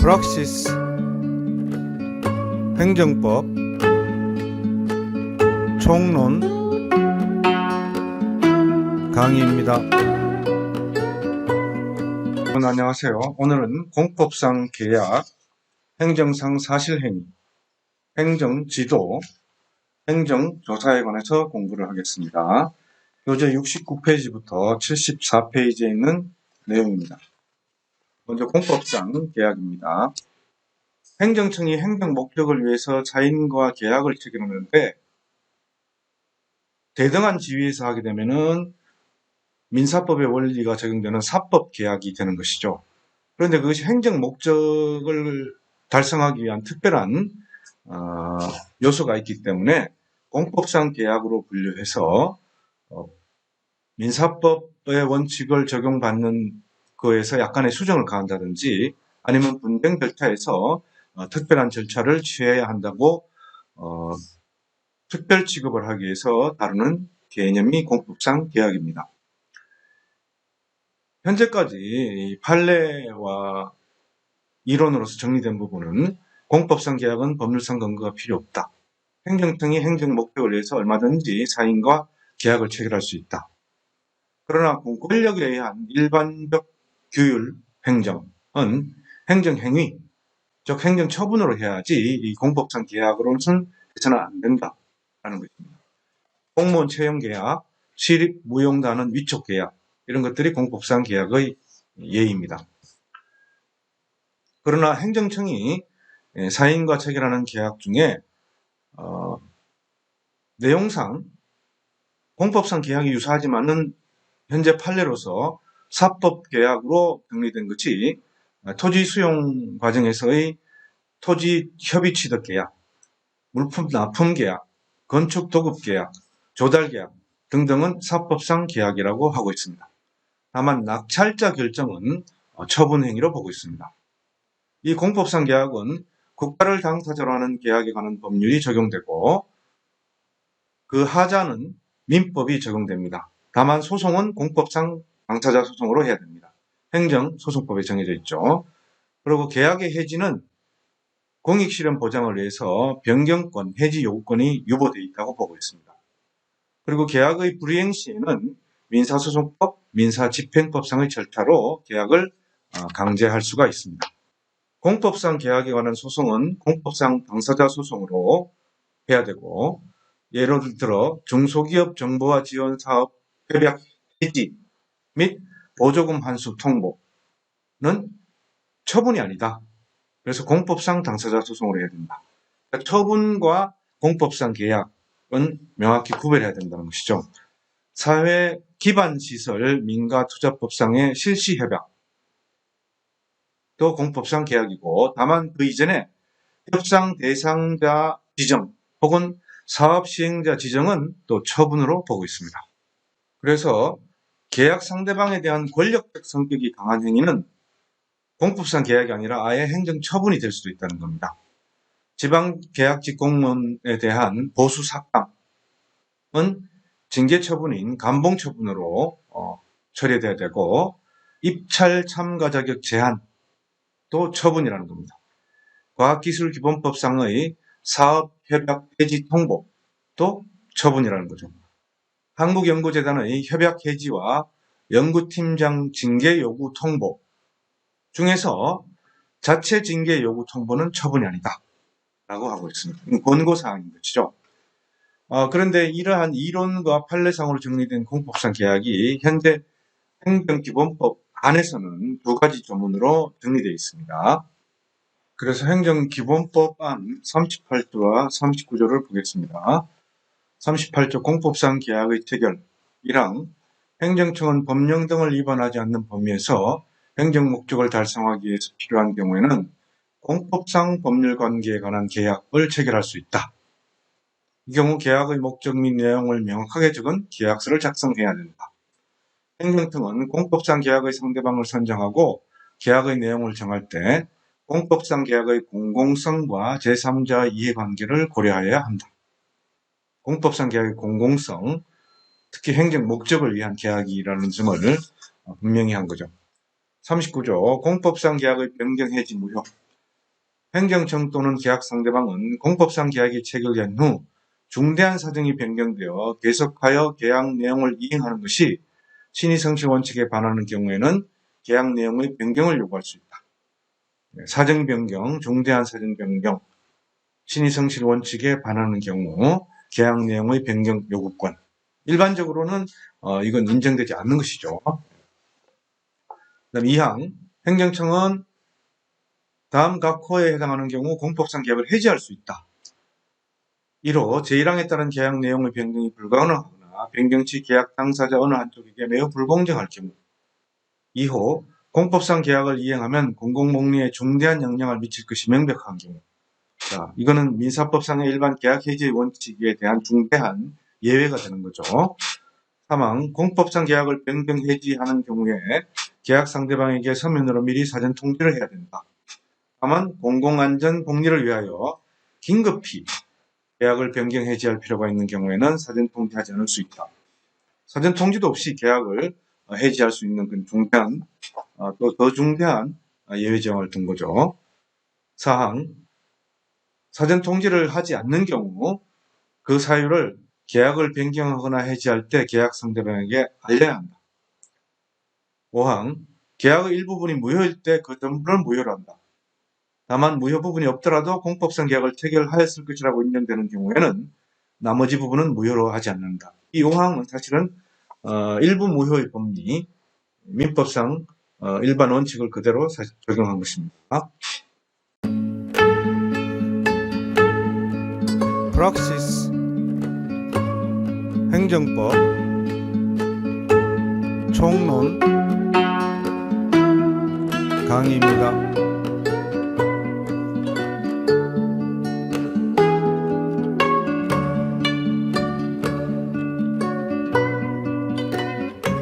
프락시스 행정법 총론 강의입니다. 여러분 안녕하세요. 오늘은 공법상 계약, 행정상 사실행위, 행정지도, 행정조사에 관해서 공부를 하겠습니다. 교재 69페이지부터 74페이지에 있는 내용입니다. 먼저 공법상 계약입니다. 행정청이 행정 목적을 위해서 자인과 계약을 체결하는데 대등한 지위에서 하게 되면은 민사법의 원리가 적용되는 사법 계약이 되는 것이죠. 그런데 그것이 행정 목적을 달성하기 위한 특별한 어, 요소가 있기 때문에 공법상 계약으로 분류해서 어, 민사법의 원칙을 적용받는 거에서 약간의 수정을 가한다든지 아니면 분쟁 절차에서 어, 특별한 절차를 취해야 한다고 어, 특별 취급을 하기 위해서 다루는 개념이 공법상 계약입니다. 현재까지 이 판례와 이론으로서 정리된 부분은 공법상 계약은 법률상 근거가 필요 없다. 행정청이 행정 목적을 위해서 얼마든지 사인과 계약을 체결할 수 있다. 그러나 권력에 의한 일반적 규율 행정은 행정행위, 즉 행정처분으로 해야지 이 공법상 계약으로는 해서는 안 된다라는 것입니다. 공무원 채용 계약, 시립 무용단은 위촉 계약 이런 것들이 공법상 계약의 예입니다. 그러나 행정청이 사인과 체결하는 계약 중에 어, 내용상 공법상 계약이 유사하지만은 현재 판례로서 사법 계약으로 정리된 것이 토지 수용 과정에서의 토지 협의 취득 계약, 물품 납품 계약, 건축 도급 계약, 조달 계약 등등은 사법상 계약이라고 하고 있습니다. 다만 낙찰자 결정은 처분 행위로 보고 있습니다. 이 공법상 계약은 국가를 당사자로 하는 계약에 관한 법률이 적용되고 그 하자는 민법이 적용됩니다. 다만 소송은 공법상 당사자 소송으로 해야 됩니다. 행정소송법에 정해져 있죠. 그리고 계약의 해지는 공익실현 보장을 위해서 변경권, 해지 요구권이 유보되어 있다고 보고 있습니다. 그리고 계약의 불이행 시에는 민사소송법, 민사집행법상의 절차로 계약을 어, 강제할 수가 있습니다. 공법상 계약에 관한 소송은 공법상 당사자 소송으로 해야 되고 예를 들어 중소기업 정보화 지원 사업 협약 해지 및 보조금 환수 통보는 처분이 아니다. 그래서 공법상 당사자 소송으로 해야 된다. 그러니까 처분과 공법상 계약은 명확히 구별해야 된다는 것이죠. 사회 기반 시설 민가 투자법상의 실시 협약 또 공법상 계약이고 다만 그 이전에 협상 대상자 지정 혹은 사업 시행자 지정은 또 처분으로 보고 있습니다. 그래서 계약 상대방에 대한 권력적 성격이 강한 행위는 공법상 계약이 아니라 아예 행정 처분이 될 수도 있다는 겁니다. 지방 계약직 공무원에 대한 보수 삭감은 징계 처분인 감봉 처분으로 어, 처리돼야 되고 입찰 참가 자격 제한도 처분이라는 겁니다. 과학기술기본법상의 사업 협약 폐지 통보도 처분이라는 거죠. 한국연구재단의 협약 해지와 연구팀장 징계 요구 통보 중에서 자체 징계 요구 통보는 처분이 아니다. 라고 하고 있습니다. 권고사항인 것이죠. 어, 그런데 이러한 이론과 판례상으로 정리된 공법상 계약이 현재 행정기본법 안에서는 두 가지 조문으로 정리되어 있습니다. 그래서 행정기본법 안 38조와 39조를 보겠습니다. 38조 공법상 계약의 체결 1항 행정청은 법령 등을 위반하지 않는 범위에서 행정 목적을 달성하기 위해서 필요한 경우에는 공법상 법률 관계에 관한 계약을 체결할 수 있다. 이 경우 계약의 목적 및 내용을 명확하게 적은 계약서를 작성해야 된다. 행정청은 공법상 계약의 상대방을 선정하고 계약의 내용을 정할 때 공법상 계약의 공공성과 제3자 이해관계를 고려하여야 한다. 공법상 계약의 공공성, 특히 행정 목적을 위한 계약이라는 점을 분명히 한 거죠. 39조 공법상 계약의 변경 해지 무효 행정청 또는 계약 상대방은 공법상 계약이 체결된 후 중대한 사정이 변경되어 계속하여 계약 내용을 이행하는 것이 신의 성실 원칙에 반하는 경우에는 계약 내용의 변경을 요구할 수 있다. 네, 사정 변경, 중대한 사정 변경, 신의 성실 원칙에 반하는 경우 계약 내용의 변경 요구권. 일반적으로는 어, 이건 인정되지 않는 것이죠. 그다음 2항 행정청은 다음 각 호에 해당하는 경우 공법상 계약을 해지할 수 있다. 1호 제1항에 따른 계약 내용의 변경이 불가능하거나 변경 시 계약 당사자 어느 한쪽에게 매우 불공정할 경우 2호 공법상 계약을 이행하면 공공복리에 중대한 영향을 미칠 것이 명백한 경우 자, 이거는 민사법상의 일반 계약 해지 원칙에 대한 중대한 예외가 되는 거죠. 3항 공법상 계약을 변경 해지하는 경우에 계약 상대방에게 서면으로 미리 사전 통지를 해야 된다. 다만 공공안전 복리를 위하여 긴급히 계약을 변경 해지할 필요가 있는 경우에는 사전 통지하지 않을 수 있다. 사전 통지도 없이 계약을 어, 해지할 수 있는 그 중대한 어, 또더 중대한 어, 예외 정을 둔 거죠. 사항 사전 통지를 하지 않는 경우 그 사유를 계약을 변경하거나 해지할 때 계약 상대방에게 알려야 한다. 5항 계약의 일부분이 무효일 때 그 전부를 무효로 한다. 다만 무효 부분이 없더라도 공법상 계약을 체결하였을 것이라고 인정되는 경우에는 나머지 부분은 무효로 하지 않는다. 이 5항은 사실은 어, 일부 무효의 법리, 민법상 어, 일반 원칙을 그대로 적용한 것입니다. 프락시스 행정법 총론 강의입니다.